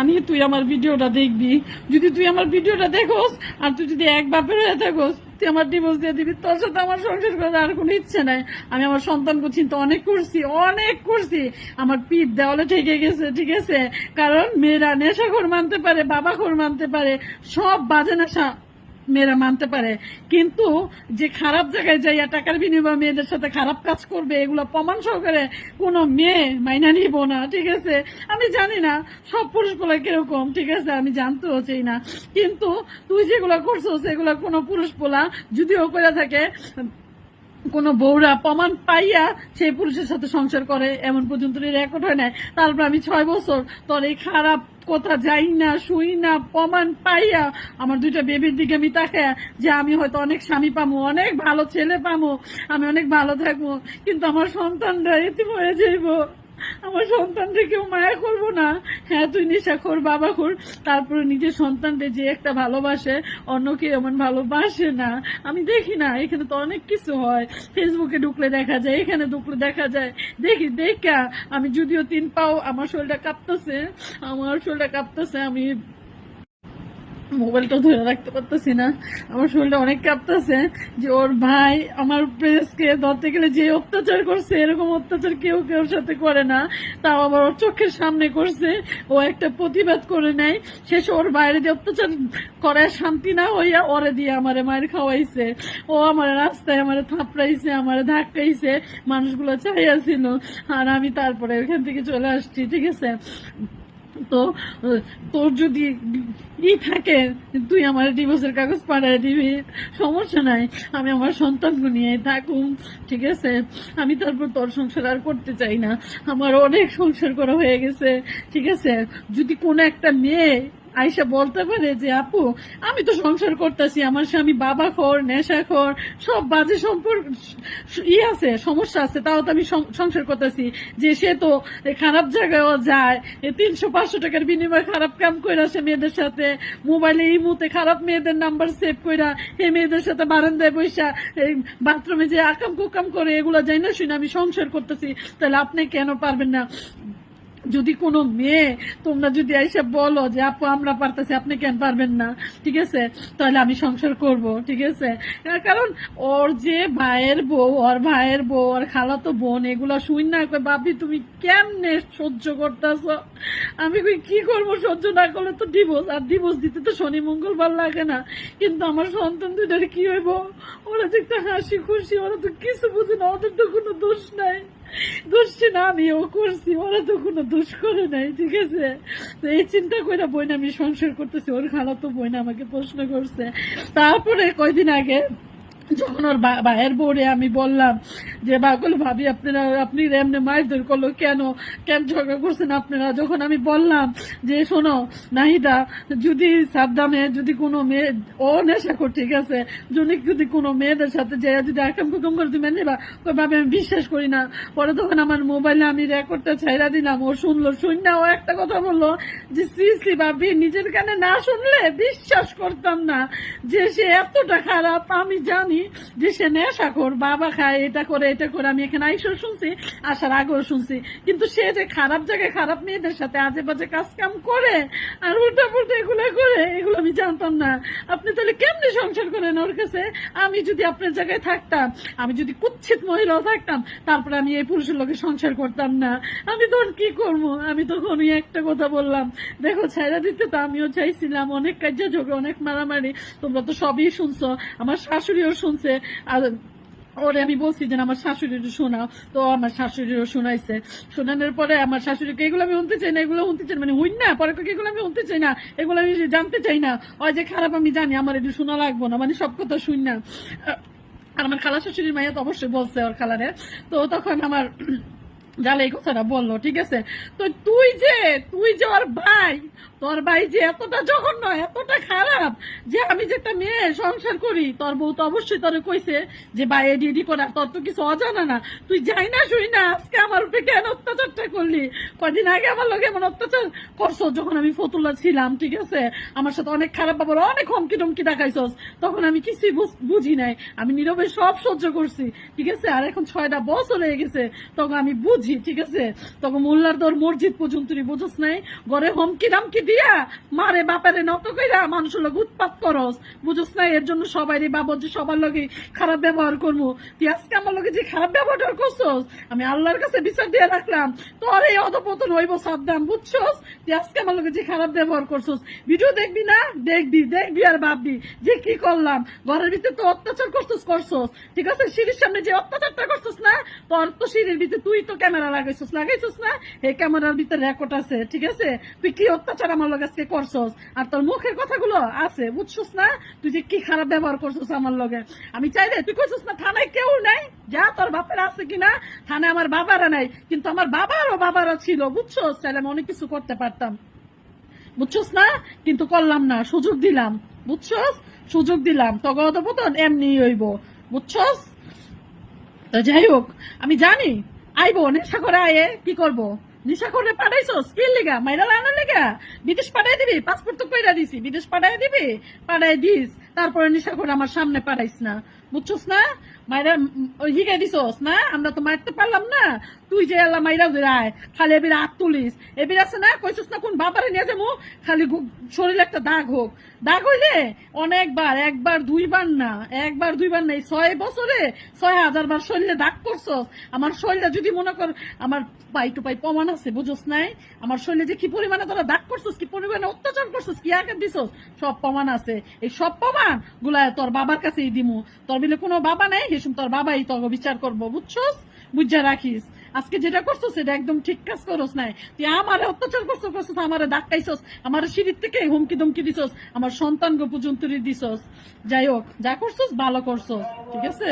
জানি তুই আমার ভিডিওটা দেখবি। যদি তুই আমার ভিডিওটা দেখোস, আর তুই যদি এক বাপের হয়ে থাকোস, তুই আমার ডিভোর্স দিয়ে দিবি, তোর সাথে আমার সংসার করার আর কোনো ইচ্ছে নাই। আমি আমার সন্তানকে চিন্তা অনেক করছি অনেক করছি। আমার পিঠ দেওয়ালে ঠেকে গেছে, ঠিক আছে? কারণ মেয়েরা নেশা ঘর মানতে পারে বাবা ঘর মানতে পারে, সব বাজে নেশা। মেয়েরা মানতে পারে। কিন্তু যে খারাপ জায়গায় যাইয়া টাকার বিনিময়ে মেয়েদের সাথে খারাপ কাজ করবে, এগুলো প্রমাণ সহকারে কোনো মেয়ে মাইনা নিব না, ঠিক আছে? আমি জানি না, সব পুরুষ পোলা কীরকম, ঠিক আছে? আমি জানতেও চাই না। কিন্তু তুই যেগুলো করছ, সেগুলো কোনো পুরুষ পোলা যদিও করে থাকে, কোনো বউরা প্রমাণ পাইয়া সেই পুরুষের সাথে সংসার করে, এমন পর্যন্ত রেকর্ড হয় নাই। তারপর আমি ছয় বছর তোর এই খারাপ কথা যাই না, শুই না, প্রমাণ পাইয়া আমার দুইটা বেবির দিকে আমি তাকায় যে আমি হয়তো অনেক স্বামী পামো, অনেক ভালো ছেলে পামো, আমি অনেক ভালো থাকব, কিন্তু আমার সন্তানরা এতে হয়ে যাইবো। আমার সন্তানকে কেউ মায়া করব না। হ্যাঁ তুই নেশাখোর বাবা খোর তারপরে নিজের সন্তানটা যে একটা ভালোবাসে অন্য কেউ এমন ভালোবাসে না। আমি দেখি না, এখানে তো অনেক কিছু হয়। ফেসবুকে ঢুকলে দেখা যায়, এখানে ঢুকলে দেখা যায়। দেখি, দেখা। আমি যদিও তিন পাও আমার শরীরটা কাঁপতেছে, আমার শরীরটা কাঁপতেছে, আমি মোবাইলটা ধরে রাখতে পারতেছি না। আমার শরীরটা অনেক কাঁপতেছে যে ওর ভাই আমার প্রেসকে ধরতে গেলে যে অত্যাচার করছে, এরকম অত্যাচার কেউ কেউ সাথে করে না। তাও আবার ওর চোখের সামনে করছে। ও একটা প্রতিবাদ করে নেয়। শেষে ওর বাইরে যে অত্যাচার করে, শান্তি না হইয়া ওরে দিয়ে আমারে মায়ের খাওয়াইছে। ও আমার রাস্তায় আমারে থাপড়াইছে, আমারে ধাক্কাইছে। মানুষগুলো চাইয়াছিল। আর আমি তারপরে ওখান থেকে চলে আসছি, ঠিক আছে? তো, তোর যদি ই থাকে, তুই আমার ডিভোর্সের কাগজ পাঠায় দিবি। সমস্যা নাই, আমি আমার সন্তানকে নিয়ে থাকুম, ঠিক আছে? আমি তারপর তোর সংসার আর করতে চাই না। আমার অনেক সংসার করা হয়ে গেছে, ঠিক আছে? যদি কোনো একটা মেয়ে আয়সা বলতে পারে যে, আপু, আমি তো সংসার করতেছি, আমার স্বামী বাবা খোর নেশা খোর সব বাজে সম্পর্ক, ই আছে, সমস্যা আছে, তাও তো আমি সং- সংসার করতেছি। যে সে তো খারাপ জায়গায়ও যায় তিনশো পাঁচশো টাকার বিনিময়ে খারাপ কাম করে আসে মেয়েদের সাথে, মোবাইলে এই মুহূর্তে খারাপ মেয়েদের নাম্বার সেভ কইরা এই মেয়েদের সাথে বারান্দায় বৈশা এই বাথরুমে যে আকাম কুকাম করে এগুলো যাই না শুনে আমি সংসার করতেছি, তাহলে আপনি কেন পারবেন না? যদি কোনো মেয়ে, তোমরা যদি এসে বলো যে, আপু, আমরা পারতেছি, আপনি কেন পারবেন না? ঠিক আছে? তাহলে আমি সংসার করব, ঠিক আছে? কারণ, ওর যে ভাইয়ের বউ, ওর ভাইয়ের বউ, ওর খালাতো বোন, এগুলো শুন না বাপি, তুমি কেমনে সহ্য করতেছ? আমি কি করব সহ্য না করলে তো ডিভোর্স আর ডিভোর্স দিতে তো শনি, মঙ্গলবার লাগে না। কিন্তু আমার সন্তান দুইটার কি হইব? ওরা যে একটা হাসি খুশি, ওরা তো কিছু বুঝে না, ওদের তো কোনো দোষ নাই। দোষ না, আমি ও করছি, ওরা তো কোনো দোষ করে নাই, ঠিক আছে? তো এই চিন্তা করে বই না আমি সংসার করতেছি, ওর খালা তো বই না আমাকে প্রশ্ন করছে। তারপরে কয়দিন আগে যখন ওর ভাইয়ের বউরে আমি বললাম যে বাকল ভাবি, আপনারা, আপনি এমনি মারধর করল কেন? কেন ঝগড়া করছেন আপনারা? যখন আমি বললাম যে, শোনো, নাহিদা, যদি সাদ্দামে যদি কোনো মেয়ে, ও নেশা কর, ঠিক আছে? যদি যদি কোনো মেয়েদের সাথে যে যদি আকাম কুকাম করে তুমি নেবা ওই ভাবে আমি বিশ্বাস করি না। পরে তখন আমার মোবাইলে আমি রেকর্ডটা ছাইরা দিলাম, ও শুনলো শুন না ও একটা কথা বলল যে শ্রী শ্রী ভাবি, নিজের কানে না শুনলে বিশ্বাস করতাম না যে, সে এতটা খারাপ, আমি জানি যে সে নেশাখোর বাবা খায়, এটা করে এটা করে। আমি এখানে আইসও শুনছি, আসার আগেও শুনছি। কিন্তু সে যে খারাপ জায়গায় খারাপ মেয়েদের সাথে আজে বাজে কাজ কাম করে আর উল্টা পুল্টা এগুলো করে, এগুলো আমি জানতাম না। আপনি তাহলে কেমনে সংসার করেন ওর কাছে? আমি যদি আপনার জায়গায় থাকতাম, আমি যদি কুচ্ছিত মহিলাও থাকতাম, তারপরে আমি এই পুরুষের লোকে সংসার করতাম না। আমি তখন কি করব? আমি তখন একটা কথা বললাম, দেখো ছাইরা দিতে তো আমিও চাইছিলাম, অনেক কাজে অনেক মারামারি, তোমরা তো সবই শুনছো, আমার শাশুড়িও শুনছে, আর ওরে আমি বলছি যে, আমার শাশুড়ির শোনাও। তো আমার শাশুড়িরও শোনাইছে। শোনানোর পরে আমার শাশুড়িকে, এগুলো আমি শুনতে চাই না, এগুলো শুনতে চাই মানে হইন না, পরে এগুলো আমি শুনতে চাই না, এগুলো আমি জানতে চাই না। ওই যে, খারাপ, আমি জানি, আমার একটু শোনা লাগবো না। মানে সব কথা শুন না। আর আমার খালা শাশুড়ির মাইয়া তো অবশ্যই বলছে ওর খালারে। তো তখন আমার জালে এই কথাটা বলল, ঠিক আছে? তো তুই যে তুই যে ওর ভাই, তোর ভাই যে এতটা জঘন্য, এতটা খারাপ যে আমি যে একটা মেয়ে সংসার করি, তোর বউ তো অবশ্যই তোর কইছে যে, ভাই এডি এডি করা তোর তো কিছু অজানা না। তুই যাই না শুই না, আজকে আমার উপরে কেন অত্যাচারটা করলি? কদিন আগে আমার লোক এমন অত্যাচার করছ যখন আমি ফতুল্লা ছিলাম, ঠিক আছে? আমার সাথে অনেক খারাপ ব্যাপার অনেক হমকি টমকি দেখাইছস। তখন আমি কিছুই বুঝি নাই। আমি নীরবে সব সহ্য করছি, ঠিক আছে? আর এখন ছয়টা বছর হয়ে গেছে, তখন আমি বুঝি বুঝি ঠিক আছে। তখন মোল্লার তোর মসজিদ পর্যন্ত বুঝস নাই। ঘরে হমকি দামকি দিয়া মারে বাপারে নত কইরা মানুষের লোক উৎপাত করস। বুঝস নাই, এর জন্য সবাই বাবর যে সবার লগে খারাপ ব্যবহার করব। তুই আজকে আমার লগে যে খারাপ ব্যবহার করছস, আমি আল্লাহর কাছে বিচার দিয়ে রাখলাম। তোর এই অধপতন হইব সাবধান বুঝছস? তুই আজকে আমার লগে যে খারাপ ব্যবহার করছস, ভিডিও দেখবি না? দেখবি দেখবি আর ভাববি যে কি করলাম। ঘরের ভিতরে তো অত্যাচার করছস করছস। ঠিক আছে, সিঁড়ির সামনে যে অত্যাচারটা করছস না, তোর তো সিঁড়ির ভিতরে তুই তো ক্যামেরা লাগাইছস লাগাইছস না? এই ক্যামেরার ভিতরে রেকর্ড আছে, ঠিক আছে? তুই কি অত্যাচার আমার লগে আজকে করছস? আর তোর মুখের কথাগুলো আছে, বুঝছস না? তুই যে কি খারাপ ব্যবহার করছস আমার লগে? আমি চাইলে তুই কইছস না, থানায় কেউ নাই? যা, তোর বাপের আছে কিনা? থানায় আমার বাবারা নাই, কিন্তু আমার বাবারও বাবারা ছিল, বুঝছস? চাইলে আমি অনেক কিছু করতে পারতাম। বুঝছস না? কিন্তু করলাম না, সুযোগ দিলাম, বুঝছস? সুযোগ দিলাম তগত পতন এমনি হইব, বুঝছস? তো যাই হোক, আমি জানি আইবো, নেশা করে আয়ে, কি করব? নেশা করে পাঠাইছস? কি লেগা? মাইরা লাগানোর লেগা? বিদেশ পাঠাই দিবি পাসপোর্ট তো কইরা দিছি, বিদেশ পাঠাই দিবি, পাঠাই দিস। তারপরে নেশা করে আমার সামনে পাঠাইস না। বুঝছস না? মাইরা হিগে দিছস, না? আমরা তো মারতে পারলাম না। তুই যে আল্লাহ মাইরা রায় খালি এবির হাত তুলিস। এবির আছে না? কইছস না কোন বাবারে নিয়ে যাব? খালি শরীরে একটা দাগ হোক। দাগ হইলে অনেকবার, একবার, দুইবার না, একবার, দুইবার নেই ছয় বছরে ছয় হাজার বার শরীরে দাগ করছস। আমার শরীরে যদি মনে কর আমার পাই টু পাই প্রমাণ আছে বুঝছস নাই? আমার শরীরে যে কি পরিমাণে তোরা দাগ করছস, কি পরিমাণে অত্যাচার করছস, কি আঘাত দিছস, সব প্রমাণ আছে। এই সব প্রমাণগুলা তোর বাবার কাছেই দিমু। তোর বিলে কোনো বাবা নাই? হেসুম, তোর বাবাই তো বিচার করব, বুঝছস? বুঝা রাখিস। আজকে যেটা করছ সেটা একদম ঠিক কাজ করস নাই। তুই আমার অত্যাচার করছ করছ আমারে ডাকাইছস আমার সিঁড়ির থেকে হুমকি ধুমকি দিছস, আমার সন্তানকে পর্যন্ত দিছস। যাই হোক, যা করছস, ভালো করছস, ঠিক আছে?